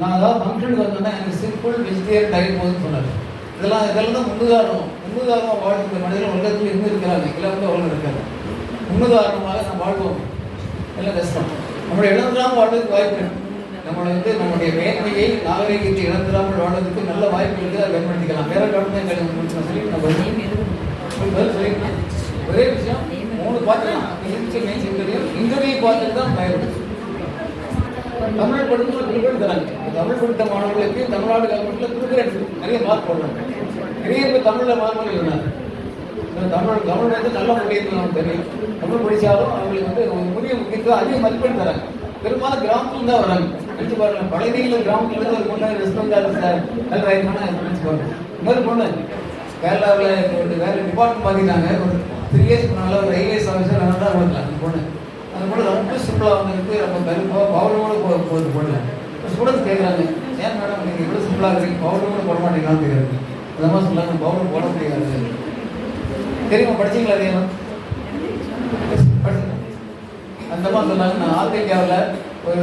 நான் அதாவது ஃபங்க்ஷனுக்கு வந்தேன்னா எனக்கு சிம்பிள் வெஜிடேரியன் டயட் போதுன்னு சொன்னார். இதெல்லாம் இதெல்லாம் தான் முன்னுதாரணம். முன்னுதாரணமாக வாழ்க்கை மனிதர்கள் உலகத்தில் இருந்து இருக்கிறாங்க. இல்லை வந்து உலகம் இருக்காங்க முன்னுதாரணமாக நாம் வாழ்வோம். எல்லாம் கஷ்டம் நம்மளை இழந்துடாமல் வாழ்றதுக்கு வாய்ப்பு நம்மளை வந்து நம்முடைய மேன்மையை நாகரிகத்தை இழந்துடாமல் வாழ்றதுக்கு நல்ல வாய்ப்பு இருக்குது அதை பயன்படுத்திக்கலாம். வேற கவர்மெண்ட் எங்களுக்கு முடிச்சு சொல்லி நம்ம பதில் பதில் சொல்லிக்கலாம் ஒரே விஷயம் மூணு பார்த்துக்கலாம் மெயின் இன்டர்வியூ பார்த்துட்டு தான் பயன்படுது தமிழ் படிப்பு குறிப்பிட்டு தராங்க. தமிழ் படித்த மாணவர்களுக்கு தமிழ்நாடு கவர்மெண்ட்ல ப்ரிஃபரன்ஸ் நிறைய மார்க் போடுறாங்க. நிறைய பேர் தமிழ்ல மார்க் இருந்தாங்க. தமிழ் தமிழ் வந்து நல்ல மொழி நமக்கு தெரியும். தமிழ் படிச்சாலும் அவங்களுக்கு வந்து ஒரு புதிய முக்கியத்துவம் அதிக மதிப்பெண் தராங்க. பெரும்பாலும் கிராமத்துல தான் வராங்க. நினைச்சு பாருங்க. பழனியில் கிராமத்துல இருந்து ஒரு பொண்ணு வெஸ்ட் பெங்கால் சார் நல்ல வயசான நினைச்சு பாருங்க. இன்னொரு பொண்ணு. கேரளாவில் ஒரு வேற டிபார்ட்மெண்ட் மாத்திட்டாங்க. ஒரு த்ரீ இயர்ஸ் முன்னால ஒரு ஐஏஎஸ் ஆஃபீஸர் நல்லா வரல அந்த பொண்ணு. அந்த பொண்ணு ரொம்ப சிம்பிளாக வந்துருக்கு. ரொம்ப கருப்பாக பவுலோடு போ போகுது பொண்ணு. ஸ்டூடெண்ட்ஸ் கேட்குறாங்க ஏன் மேடம் நீங்கள் இவ்வளோ சிம்பிளாக இருக்கீங்க? பவுலோடு போட மாட்டீங்களான்னு கேட்குறாங்க அந்த மாதிரி சொல்லாங்க பவுலர் போட முடியாது. தெரியுமா? படிச்சீங்களா அதையெல்லாம் அந்த மாதிரி சொன்னாங்க நான் ஆல் இந்தியாவில் ஒரு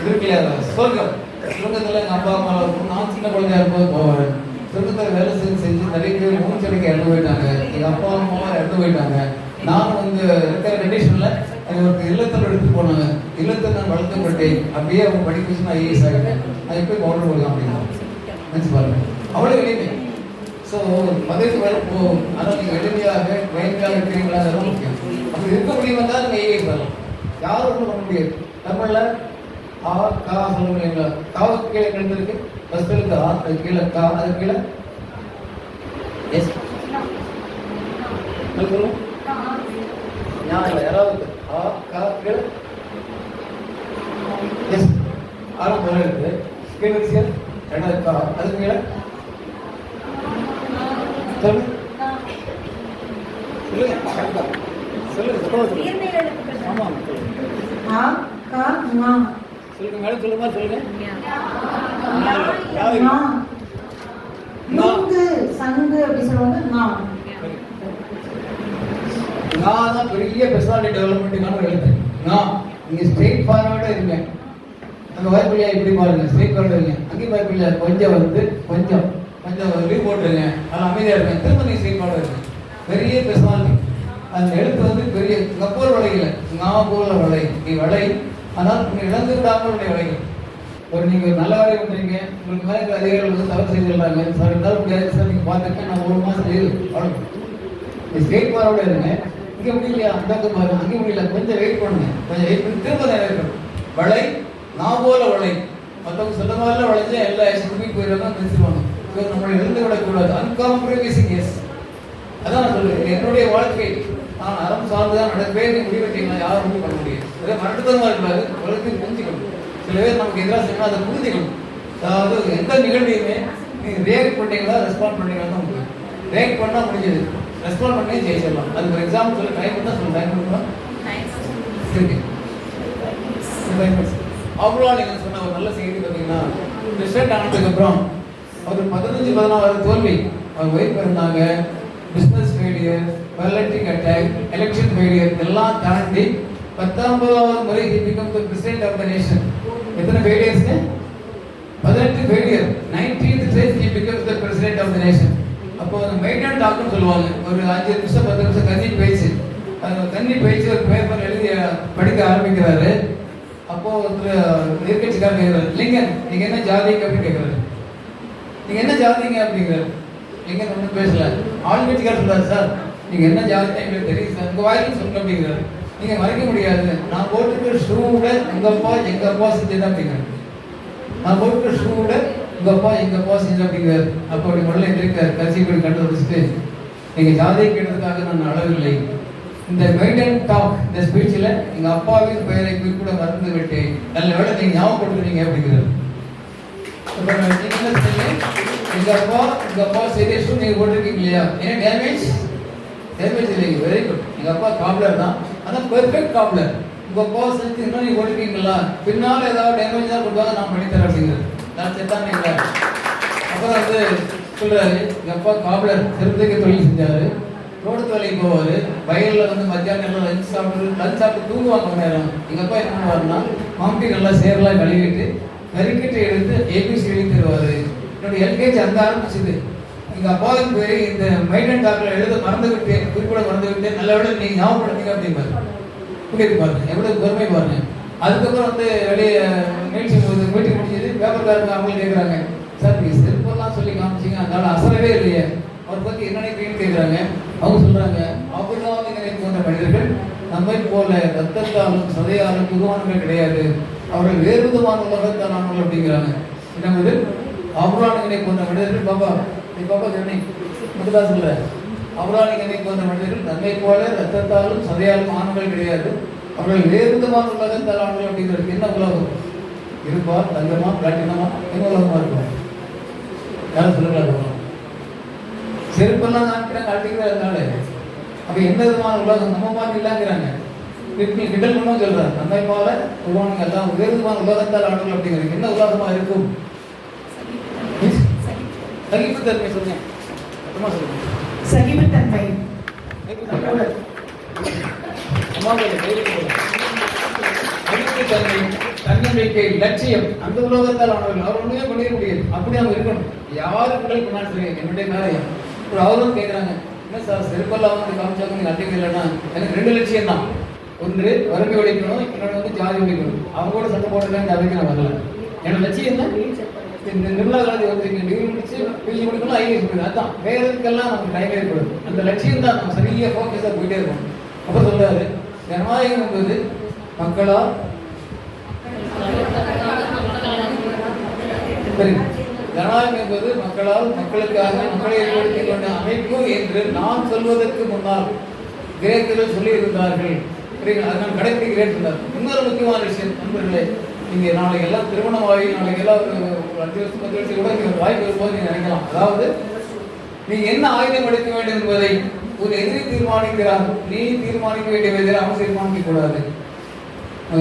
இது சொர்க்கம். சொர்க்கத்தில் எங்கள் அப்பா அம்மா இருக்கும். நான் சின்ன குழந்தையா இருக்கும்போது போவேன். சொர்க்கத்தில் வேலை செஞ்சு செஞ்சு நிறைய பேர் மூச்சடிக்க இறந்து போயிட்டாங்க. எங்கள் அப்பா அம்மாவும் இறந்து போயிட்டாங்க. நான் வந்து இருக்கிற கண்டிஷனில் அது ஒரு இல்லத்தில் எடுத்து போனாங்க. இல்லத்தை நான் வளர்க்கப்பட்டேன் அப்படியே அவங்க படிக்க வச்சு நான் ஐஏஎஸ் ஆகிட்டேன். அது போய் பவுடர் போடலாம் அப்படின்னா. நினச்சி பாருங்க. அவ்வளோ எளிமை. ஸோ பதவிக்கு வேலை போகும். ஆனால் நீங்கள் எளிமையாக வயன்கால இருக்கிறீங்களா? ரொம்ப முக்கியம். அப்படி இருக்க முடியுமா? தான் நீங்கள் ஐஏஎஸ் வரலாம். யாரும் ஒன்றும் பண்ண முடியாது. தமிழில் ஆ கா சொல்ல முடியுங்களா காவுக்கு கீழே இருக்கு? ஃபர்ஸ்ட் இருக்கு ஆ அது கீழே கா அது கீழே? எஸ் சொல்லுங்க. ஞாபகம் யாராவது ஆ கா கீழே? எஸ் ஆறாம் குரல் இருக்கு. கீழே இருக்கு ரெண்டாவது கா அதுக்கு கீழே? சொல்லு சொல்லுங்க. சொல்லுங்க. சொல்லுங்க. சொல்லுங்க. ஆமா ஆமா சொல்லுங்க ஆ கா ஞா சொல்லுங்க மேடம் சொல்லுமா சொல்லுங்க. நுங்கு சங்கு அப்படி சொல்லுவாங்க நா நான் தான் பெரிய பர்சனாலிட்டி டெவலப்மெண்ட்டுக்கான ஒரு எழுத்து. நான். நீங்க ஸ்ட்ரெயிட் ஃபார்வர்டாக இருங்க. அங்கே வாய்ப்பில்லையா இப்படி பாருங்க ஸ்ட்ரெயிட் ஃபார்வர்டு இருங்க. அங்கேயும் வாய்ப்பில்லையா கொஞ்சம் வந்து கொஞ்சம் கொஞ்சம் லீவ் போட்டுருங்க. அது அமைதியாக இருங்க. திரும்ப நீ ஸ்ட்ரெயிட் ஃபார்வர்டு இருங்க. பெரிய பர்சனாலிட்டி அந்த எழுத்து வந்து பெரிய கப்போல் வளைகல நான் போல வளை நீ வளை ஆனால் உன்னை இழந்து விடாமல் உன்னை வளைகள் ஒரு நீங்கள் ஒரு நல்ல வேலை பண்ணுறீங்க உங்களுக்கு மேலே இருக்கிற அதிகாரிகள் வந்து தவறு செய்திருக்காங்க சார் இருந்தாலும் முடியாது சார் நீங்கள் பார்த்துருக்கேன். நான் ஒரு மாதம் லீவு அவ்வளோ நீ ஸ்ட்ரெயிட் ஃபார்வர்டு இருங்க. இங்கே முடியலையா? அந்தாக்க பாருங்க அங்கே முடியல. கொஞ்சம் வெயிட் பண்ணுங்க. கொஞ்சம் வெயிட் பண்ணி திரும்ப நிறைவேற்றணும் வளை நான் போல வளை. மற்றவங்க சொன்ன மாதிரிலாம் வளைஞ்சா எல்லா எஸ்எஸ்பி போயிடுவாங்க நிறுத்துவாங்க ஸோ நம்மளை இருந்து விடக்கூடாது அன்காம்ப்ரமைசிங் எஸ் அதான் நான் சொல்லுவேன் என்னுடைய வாழ்க்கை நான் அறம் சார்ந்துதான் நடப்பேன் நீ முடிவு எடுத்தீங்களா யாரும் முடிவு பண்ண முடியும் இதை மரட்டுத்தனமாக இருக்காது உலகத்தில் புரிஞ்சுக்கணும் சில பேர் நமக்கு எதிராக செய்யணும் அதை புரிஞ்சுக்கணும் அதாவது எந்த நிகழ்வையுமே நீங்கள் ரியாக்ட் பண்ணீங்களா ரெஸ்பாண்ட் பண்ணீங்களா தான் முடியும் ரியாக்ட் பண்ணால் முடிஞ்சது. ரெஸ்பாண்ட் பண்ணி ஜெயிச்சிடலாம். அது ஒரு எக்ஸாம்பிள் சொல்லி. டைம் தான் சொல்ல. டைம் பண்ணலாம் சரி அவ்வளோ நீங்கள் சொன்ன ஒரு நல்ல செய்தி பார்த்தீங்கன்னா ரிசல்ட் ஆனதுக்கப்புறம் அவர் பதினஞ்சு பதினாறு தோல்வி. அவர் ஒய்ஃப் இருந்தாங்க business failure paralytic attack election failure இதெல்லாம் தாண்டி பத்தொன்பதாவது முறை he become the president of the nation எத்தனை ஃபெயிலியர்ஸ் பதினெட்டு failure nineteenth stage he become the president of the nation அப்போ அந்த மெயின்டன் டாக்னு சொல்லுவாங்க. ஒரு அஞ்சு நிமிஷம் பத்து நிமிஷம் தண்ணி பேச்சு. அந்த தண்ணி பேச்சு ஒரு பேப்பர் எழுதி படிக்க ஆரம்பிக்கிறாரு. அப்போ ஒருத்தர் எதிர்கட்சிக்காரர் கேட்கிறாரு லிங்கன் நீங்க என்ன ஜாதிங்க? அப்படின்னு கேட்கிறாரு. நீங்க என்ன ஜாதிங்க? அப்படிங்கிறாரு லிங்கன் ஒன்றும் பேசல. ஆளுங்கட்சிக்காரர் சொல்கிறார் சார் நீங்கள் என்ன ஜாதிங்க எங்களுக்கு தெரியும் சார். உங்கள் வாய்க்கு சொல்ல அப்படிங்கிறாரு. நீங்கள் மறைக்க முடியாது. நான் போட்டுக்கிற ஷூவோட எங்கள் அப்பா எங்கள் அப்பா செஞ்சது அப்படிங்கிறாரு. நான் போட்டுக்கிற ஷூவோட உங்கள் அப்பா எங்கள் அப்பா செஞ்சது அப்படிங்கிறாரு. அப்போ அப்படி முதல்ல எதிர்க்காரு கட்சி இப்படி கண்டுபிடிச்சிட்டு நீங்கள் ஜாதியை கேட்டதுக்காக நான் அளவில்லை இந்த மெயின்டைன் டாக் இந்த ஸ்பீச்சில் எங்கள் அப்பாவின் பெயரை குறிப்பிட மறந்து விட்டேன். நல்ல வேளை ஞாபகம் ஞாபகப்படுத்துறீங்க அப்படிங்கிறாரு. அப்ப எங்கள் அப்பா எங்கள் அப்பா செய்த நீங்கள் நீங்க போட்டிருக்கீங்க இல்லையா ஏன் டேமேஜ் டேமேஜ் இல்லைங்க வெரி குட் எங்கள் அப்பா காப்லர் தான் ஆனா பெர்ஃபெக்ட் காப்லர் உங்கள் அப்பா செஞ்சு இன்னும் நீங்கள் போட்டிருக்கீங்களா பின்னால் ஏதாவது டேமேஜ் தான் கொடுப்பாங்க நான் பண்ணித்தரேன் அப்படிங்கிறது நான் செத்தானே இல்லை அப்புறம் வந்து சொல்றாரு எங்கள் அப்பா காப்லர் செருப்புக்கு தொழில் செஞ்சார் ரோடு வேலைக்கு போவார் வயல்ல வந்து மத்தியானம் எல்லாம் லஞ்ச் சாப்பிட்டு லஞ்ச் சாப்பிட்டு தூங்குவாங்க நேரம் எங்கள் அப்பா என்ன பண்ணுவாருன்னா மம்டி நல்லா சேரெல்லாம் கழுவிட்டு கறிக்கட்டை எடுத்து ஏபிசி எழுதி தருவார். என்னோட எல்கேஜி அந்த ஆரம்பிச்சது எங்கள் அப்பாவுக்கு பேர் இந்த மைடன் டாக்டர் எழுத மறந்து விட்டேன் குறிப்பிட மறந்து விட்டேன் நல்ல விட நீங்கள் ஞாபகப்படுத்தீங்க அப்படிம்பாரு புரியுது பாருங்க எவ்வளோ பெருமை பாருங்க. அதுக்கப்புறம் வந்து வெளியே நிகழ்ச்சி போது மீட்டிங் முடிஞ்சது. பேப்பர்காரங்க அவங்க கேட்குறாங்க சார் நீ செருப்பெல்லாம் சொல்லி காமிச்சீங்க. அதனால அசரவே இல்லையே. அவர் பற்றி என்ன நினைக்கிறீங்கன்னு கேட்குறாங்க அவங்க சொல்கிறாங்க அவங்க தான் வந்து நினைப்பு கொண்ட மனிதர்கள் நம்மை போல ரத்தத்தாலும் சதையாலும் குருவான்கள் கிடையாது. அவர்கள் வேறு விதமான உலகத்தானவர்கள் அப்படிங்கிறாங்க. என்னது அபுராணிகளை போன்ற மனிதர்கள் பாப்பா நீ பாப்பா சொன்னி முத்துதான் சொல்ற அபுராணிகளை போன்ற மனிதர்கள் தன்னை போல ரத்தத்தாலும் சதையாலும் ஆண்கள் கிடையாது. அவர்கள் வேறு விதமான உலகத்தால் ஆண்கள் அப்படிங்கிறது என்ன உலகம்? இருப்பா தங்கமா பிளாட்டினமா? என்ன உலகமா இருக்கும்? யாரும் சொல்லுங்களா செருப்பெல்லாம் காமிக்கிறாங்க அடிக்கிறாங்க அப்ப எந்த விதமான உலகம்? நம்ம மாதிரி இல்லைங்கிறாங்க. கிட்னி கிண்டல் பண்ணும் சொல்றாரு. நம்மை போல உருவானுங்க எல்லாம் விதமான உலகத்தால் ஆண்டுகள் அப்படிங்கிறது என்ன உலகமா இருக்கும்? சகிப்புத்தன்மை சொல்லுங்க. சத்தமா சொல்லுங்க. சகிப்புத்தன்மை. தன்னம்பிக்கை லட்சியம். அந்த உலகத்தால் ஆனவர்கள். அவர் ஒண்ணுமே பண்ணிட முடியாது. அப்படி அவங்க இருக்கணும். யாரு பிள்ளை பண்ணாலும் சரி என்னுடைய மேலே. ஒரு அவரும் கேட்குறாங்க. என்ன சார் செருப்பெல்லாம் வந்து காமிச்சாங்க நீங்க அட்டைங்க இல்லைன்னா எனக்கு ரெண்டு லட்சியம் தான் ஒன்று வறுமை ஒழிக்கணும் இன்னொன்று வந்து ஜாதி ஒழிக்கணும் அவங்க கூட சண்டை போடுறேன் அதுக்கு நான் வரல. என்னோட லட்சியம் என்ன? இந்த நிர்மலா காந்தி வந்து டிகிரி முடிச்சு பிஜி முடிக்கணும் ஐஏஎஸ் முடிக்கணும் அதுதான் வேற இதுக்கெல்லாம் நமக்கு டைம் ஏற்படும்? அந்த லட்சியம் தான் நம்ம சரியாக ஃபோக்கஸாக போயிட்டே இருக்கும். அப்போ சொல்றாரு ஜனநாயகம் என்பது மக்களா? ஜனநாயகம் என்பது மக்களால் மக்களுக்காக மக்களை ஏற்படுத்திக் கொண்ட அமைப்பு என்று நான் சொல்வதற்கு முன்னால் கிரேக்கர்கள் சொல்லியிருந்தார்கள். சரிங்களா அதை நான் கடைபிடிக்கிறேன் சொன்னார் இன்னொரு முக்கியமான விஷயம் நண்பர்களே நீங்கள் நாளைக்கு எல்லாம் திருமணமாகி நாளைக்கு எல்லாம் ஒரு அஞ்சு வருஷம் பத்து வருஷம் கூட நீங்கள் வாய்ப்பு வரும்போது நீங்கள் நினைக்கலாம். அதாவது நீங்கள் என்ன ஆயுதம் எடுக்க வேண்டும் என்பதை ஒரு எதிரி தீர்மானிக்கிறார். நீ தீர்மானிக்க வேண்டிய எதிரி அவன் தீர்மானிக்க கூடாது.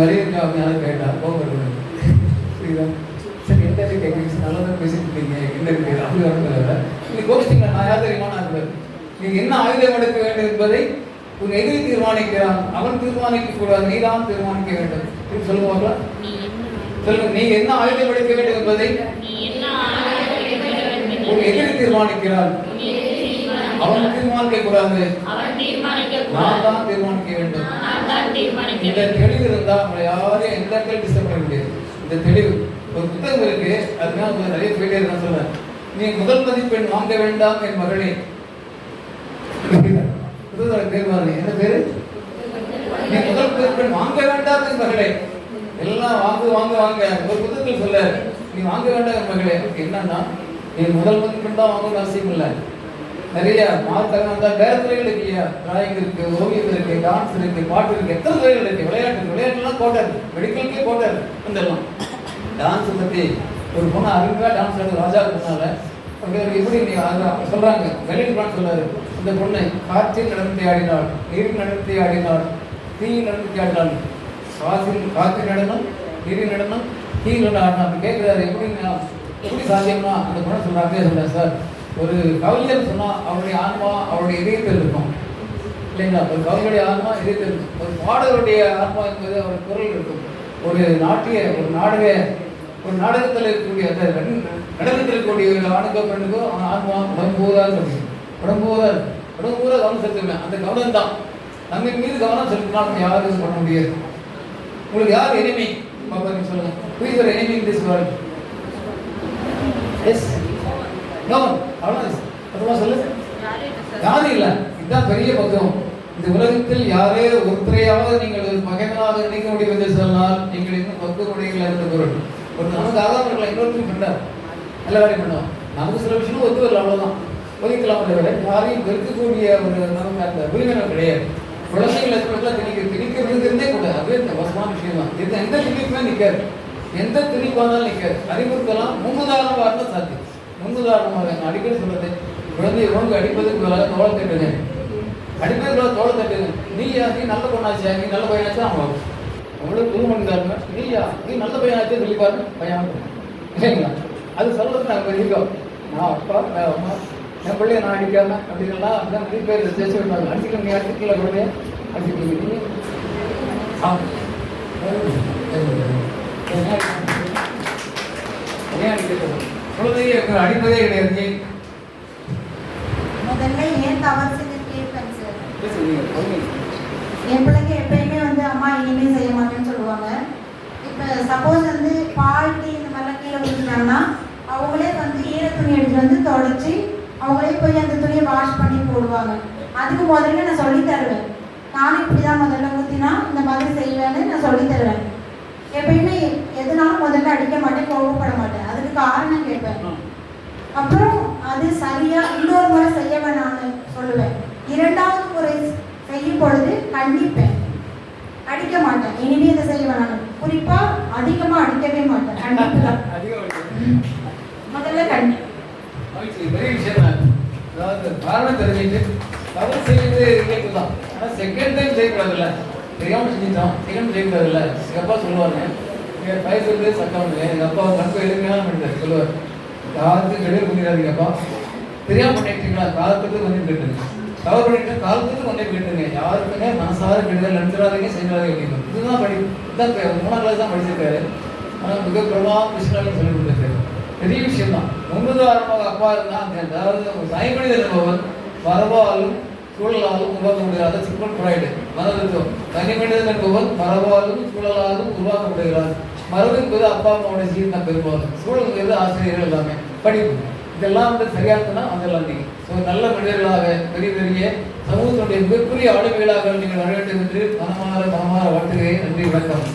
அறிவிக்கா அப்படின்னு கேட்டா கோபப்படுறது புரியுதா? சரி எந்த இடத்துல கேட்குறீங்க நல்லா தான் பேசிட்டு என்ன இருக்கு? அப்படி வரல நீங்கள் கோஷ்டிங்களா நான் யார் தெரியுமா? நான் நீங்கள் என்ன ஆயுதம் எடுக்க வேண்டும் என்பதை உன் எதிரி தீர்மானிக்கிறான் அவன் தீர்மானிக்க கூடாது. நீ தான் தீர்மானிக்க வேண்டும். சொல்லுவாங்களா சொல்லுங்க. நீ என்ன ஆயுதம் எடுக்க வேண்டும் என்பதை? உன் எதிரி தீர்மானிக்கிறான்? அவன் தீர்மானிக்க கூடாது. நான் தான் தீர்மானிக்க வேண்டும். நான் இந்த. தெளிவு இருந்தா நம்மளை யாரையும் எந்த டிஸ்டர்ப் பண்ண முடியாது. இந்த தெளிவு. ஒரு புத்தகம் இருக்கு. அதுதான் நிறைய போயிட்டே இருக்க சொல்றேன். நீ முதல் மதிப்பெண் வாங்க வேண்டாம் என் மகளே பேர் பாருங்க என்ன பேரு? நீ முதல் மதிப்பெண் வாங்க வேண்டாம் என் மகளே. எல்லாம் வாங்க வாங்க வாங்க. ஒரு புதுக்கள் சொல்ல. நீ வாங்க வேண்டாம் என் மகளே என்னன்னா நீ முதல் மதிப்பெண் தான் வாங்கணும்னு அவசியம் இல்லை. நிறைய மார்க் வந்தால் வேற துறைகள் இருக்கு. இல்லையா டிராயிங் இருக்கு ஓவியம் இருக்கு டான்ஸ் இருக்கு பாட்டு இருக்கு. எத்தனை துறைகள் இருக்கு? விளையாட்டு விளையாட்டுலாம் கோட்டை மெடிக்கலுக்கே கோட்டை வந்துடலாம் டான்ஸ் பற்றி ஒரு பொண்ணு அருமையாக டான்ஸ் ஆடுறது ராஜா பொண்ணால எப்படி நீ அதான் சொல்றாங்க? வெளியில் பாட்டு சொல்லாரு இந்த பொண்ணு காற்றில் நடந்து ஆடினாள் நீரில் நடந்து ஆடினாள் தீயில் நடந்து ஆடினாள் காற்றில் காற்று நடனம் நீரில் நடனம் தீயில் ஆடினாள் அப்படி கேட்கிறாரு எப்படி நான் எப்படி சாத்தியம்னா அந்த பொண்ணை சொல்கிறாங்க சொல்கிறேன் சார்? ஒரு கவிஞர் சொன்னால் அவருடைய ஆன்மா அவருடைய இதயத்தில் இருக்கும். இல்லைங்களா? ஒரு கவிஞருடைய ஆன்மா இதயத்தில் இருக்கும். ஒரு பாடகருடைய ஆன்மா என்பது அவர் குரல் இருக்கும். ஒரு நாட்டிய ஒரு நாடக ஒரு நாடகத்தில் இருக்கக்கூடிய அந்த நடனத்தில் இருக்கக்கூடிய ஒரு ஆணுக்கோ பெண்ணுக்கோ அவன் ஆன்மா உடம்பு போதாக இருக்கும். உடம்பு போதாக இருக்கும். உடம்பு பூரா கவனம் செலுத்துவேன் அந்த கவனம் தான் நம்ம மீது கவனம் செலுத்தினாலும் நம்ம யாரும் பண்ண முடியாது. உங்களுக்கு யார் எனிமி பாப்பா நீங்க சொல்லுங்க. Who is your enemy in this world? Yes no அவ்வளோ அதுவா சொல்லு. யாரும் இல்ல. இதுதான் பெரிய பக்கம். இந்த உலகத்தில் யாரே ஒருத்தரையாவது நீங்கள் ஒரு பகைவனாக நினைக்க முடியும் என்று சொன்னால் நீங்கள் இன்னும் பக்குவடைகள் இருந்த பொருள். ஒரு நமக்கு ஆதாரம் இருக்கலாம் இன்னொருத்தரும் பண்ணார். நல்ல வேலை பண்ணுவோம் நமக்கு சில விஷயம் ஒத்து வரல அவ்வளவுதான். ஒதுக்கலாம் தவிர யாரையும் வெறுக்கக்கூடிய ஒரு நமக்கு அந்த உரிமைகள் கிடையாது. குழந்தைகள் எல்லாம் திணிக்க திணிக்கிறது இருந்தே கூட அதுவே இந்த வசமான விஷயம் தான் இது எந்த திணிப்புமே நிற்காது எந்த திணிப்பு வந்தாலும் நிற்காது அறிவுறுத்தலாம். முன்னுதாரணமாக இருந்தால் சாத்தியம். முன்னுதாரணமாக நான் அடிக்கடி சொல்றது குழந்தையை ஒழுங்கு அடிப்பதுக்கு பதிலாக தோலை தட்டுங்க. அடிப்பதற்கு பதிலாக தோலை தட்டுங்க. நீயா நீ நல்ல பொண்ணாச்சா நீ நல்ல பையனாச்சா அவங்க அவங்களுக்கு குரு நீ நீயா நீ நல்ல பையனாச்சே சொல்லி பாருங்க பையன் இல்லைங்களா? அது சொல்றது நாங்கள் இருக்கோம். நான் அப்பா நான் அம்மா என் பிள்ளைய நான் அடிக்காம அப்படின்னா அப்படிதான் நிறைய பேர் ஜெயிச்சு விட்டாங்க அடிச்சுக்க நீ அடிக்கல குழந்தைய அடிச்சுக்க நீ ஆ ஏன் அடிக்கிறது குழந்தைய அடிப்பதே கிடையாது. நீ முதல்ல ஏன் தவறு செஞ்சு கேட்பேன் சார் என் பிள்ளைங்க எப்பயுமே வந்து அம்மா இனிமே செய்ய மாட்டேன்னு சொல்லுவாங்க. இப்போ சப்போஸ் வந்து பால் டீ இந்த மாதிரிலாம் கீழே விழுந்துட்டாங்கன்னா அவங்களே வந்து ஈர துணி எடுத்து வந்து தொடச்சி அவங்களே போய் அந்த துணியை வாஷ் பண்ணி போடுவாங்க. அதுக்கு முதல்ல நான் சொல்லி தருவேன். நானும் இப்படி தான் முதல்ல ஊற்றினா இந்த மாதிரி செய்வேன்னு நான் சொல்லி தருவேன். எப்பயுமே எதுனாலும் முதல்ல அடிக்க மாட்டேன் கோவப்பட மாட்டேன். அதுக்கு காரணம் கேட்பேன். அப்புறம் அது சரியா இன்னொரு முறை செய்ய வேணாம்னு சொல்லுவேன். இரண்டாவது முறை செய்யும் பொழுது கண்டிப்பேன். அடிக்க மாட்டேன். இனிமே இதை செய்ய வேணாம் குறிப்பா அதிகமா அடிக்கவே மாட்டேன். கண்டிப்பா. அதிகம் முதல்ல கண்டி மகிழ்ச்சி பெரிய விஷயம் தான் அதாவது காரணம் தெரிஞ்சுட்டு தவறு செய்வது இயல்பு தான் ஆனால் செகண்ட் டைம் செய்யக்கூடாதுல்ல தெரியாமல் செஞ்சுட்டோம் தெரியாமல் செய்யக்கூடாதுல்ல எங்கள் அப்பா சொல்லுவாங்க எங்கள் வயசு வந்து சட்டம் வந்து எங்கள் அப்பா கணக்கு எளிமையான பண்ணிட்டார் சொல்லுவார். காலத்துக்கு கெடுதல் பண்ணிடாதீங்க அப்பா தெரியாமல் பண்ணிட்டீங்களா? காலத்துக்கு கொஞ்சம் கேட்டுங்க தவறு பண்ணிட்டு காலத்துக்கு கொஞ்சம் கேட்டுங்க யாருக்குமே மனசார கெடுதல் நினைச்சிடாதீங்க செய்யாதீங்க இதுதான் படி இதுதான் பே- மூணாம் கிளாஸ் தான் படிச்சிருக்காரு. ஆனால் மிக பிரபா கிருஷ்ணாலும் சொல்லி பெரிய விஷயம் தான் முன்னுதாரணமாக அப்பா இருந்தால் அந்த அதாவது ஒரு தனிமனிதன் பரவாலும் மரபாலும் சூழலாலும் உருவாக்க முடியாத சிக்கல் பிராய்டு மனதிற்கும் தனி மனிதன் என்பவன் மரபாலும் சூழலாலும் உருவாக்கப்படுகிறார் மரபு என்பது அப்பா அம்மாவோட சீர் தான் பெரும்பாலும். சூழல் என்பது ஆசிரியர்கள் எல்லாமே. படிப்பு. இதெல்லாம் வந்து சரியானதுன்னா அதெல்லாம் நீங்கள் ஸோ நல்ல மனிதர்களாக பெரிய பெரிய சமூகத்தினுடைய மிகப்பெரிய ஆளுமைகளாக நீங்கள் வர வேண்டும் என்று மனமாற மனமாற வாழ்த்துகிறேன். நன்றி வணக்கம்.